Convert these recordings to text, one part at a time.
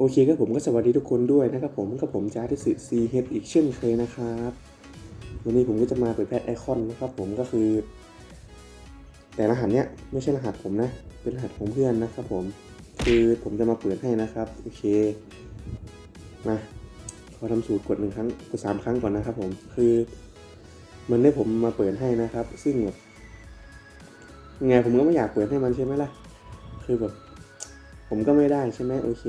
โอเคครับผมก็สวัสดีทุกคนด้วยนะครับผมกับผมจ้าที่สื่อซีเฮดอีกเช่นเคยนะครับ วันนี้ผมก็จะมาเปิดแพทไอคอนนะครับผมก็คือ แต่รหัสเนี้ยไม่ใช่รหัสผมนะ เป็นรหัสของเพื่อนนะครับผม คือผมจะมาเปิดให้นะครับโอเคมาขอทำสูตรกดหนึ่งครั้งกดสามครั้งก่อนนะครับผมคือ มันได้ผมมาเปิดให้นะครับ ซึ่งแบบยังไงผมก็ไม่อยากเปิดให้มันใช่ไหมล่ะ คือแบบผมก็ไม่ได้ใช่ไหมโอเค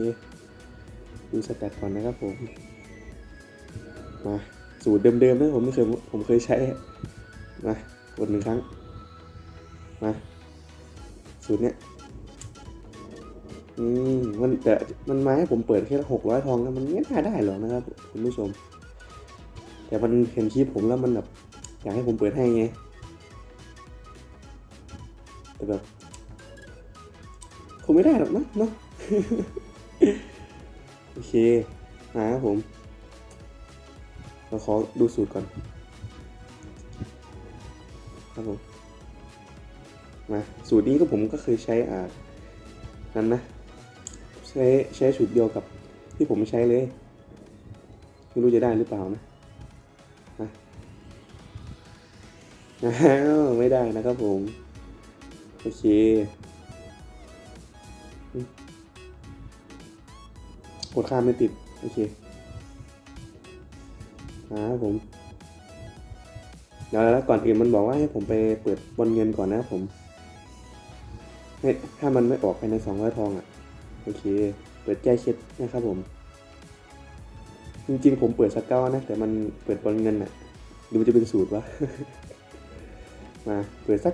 ดูสแตทก่อนนะครับผม มาสูตรเดิมๆนะผมไม่เคยผมเคยใช้ มากดหนึ่งครั้ง มาสูตรเนี้ยอืมมันแต่มันมาให้ผมเปิดแค่หกร้อยทองนะมันไม่น่าได้หรอกนะครับคุณผู้ชม แต่มันเห็นคลิปผมแล้วมันแบบอยากให้ผมเปิดให้ไงแต่แบบคงไม่ได้หรอกนะเนาะ อเคมาครับผมเราขอดูสูตรก่อน ครับผม มาสูตรนี้ก็ผมก็เคยใช้อ่านั้นนะ ใช้ใช้สูตรเดียวกับที่ผมใช้เลย ไม่รู้จะได้หรือเปล่านะนะอ้าวไม่ได้นะครับผม โอเค กดข้ามไม่ติด โอเคครับผมเดี๋ยวแล้วก่อนอื่นมันบอกว่าให้ผมไปเปิดบนเงินก่อนนะครับผมให้ถ้ามันไม่ออกภายในสองร้อยทองอะ โอเค เปิดแก้เคล็ดนะครับผม จริงๆ ผมเปิดสกเกลนะ แต่มันเปิดบนเงินอะดูจะเป็นสูตรวะ มา เปิดสัก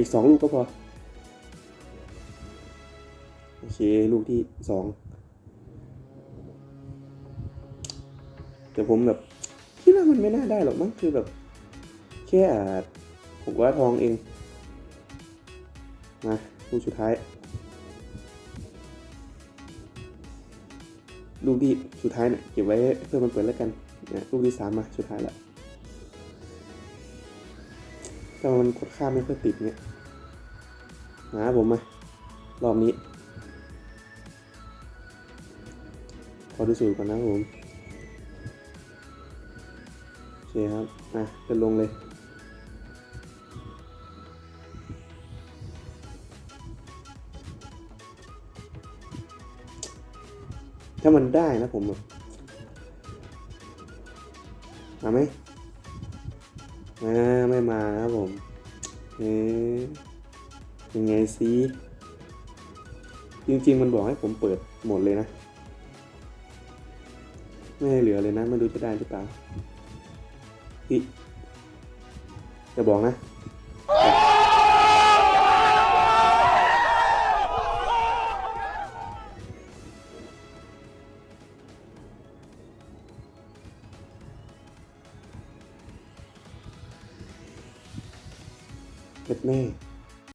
อีกสองลูกก็พอ โอเค ลูกที่สอง แต่ผมแบบคิดว่ามันไม่น่าได้หรอกมั้งคือแบบ แค่หกร้อยทองเองมาลูกสุดท้าย ลูกที่สุดท้ายเนี่ยเก็บไว้เพื่อมันเปิดแล้วกันนี่ยลูกที่สามมาสุดท้ายแล้วแต่มันกดข้ามไม่ค่อยติดเนี่ยหาผมมารอบนี้ ขอดูสูตรก่อนนะผม เคครับอะเป็นลงเลยถ้ามันได้นะผมแบบมาไหมอ่าไม่มาครับผมเอ๊ยังไงสิจริงๆมันบอกให้ผมเปิดหมดเลยนะ ไม่เหลือเลยนะ ไม่รู้จะได้หรือเปล่า พี่จะบอกนะเพ็ดแม่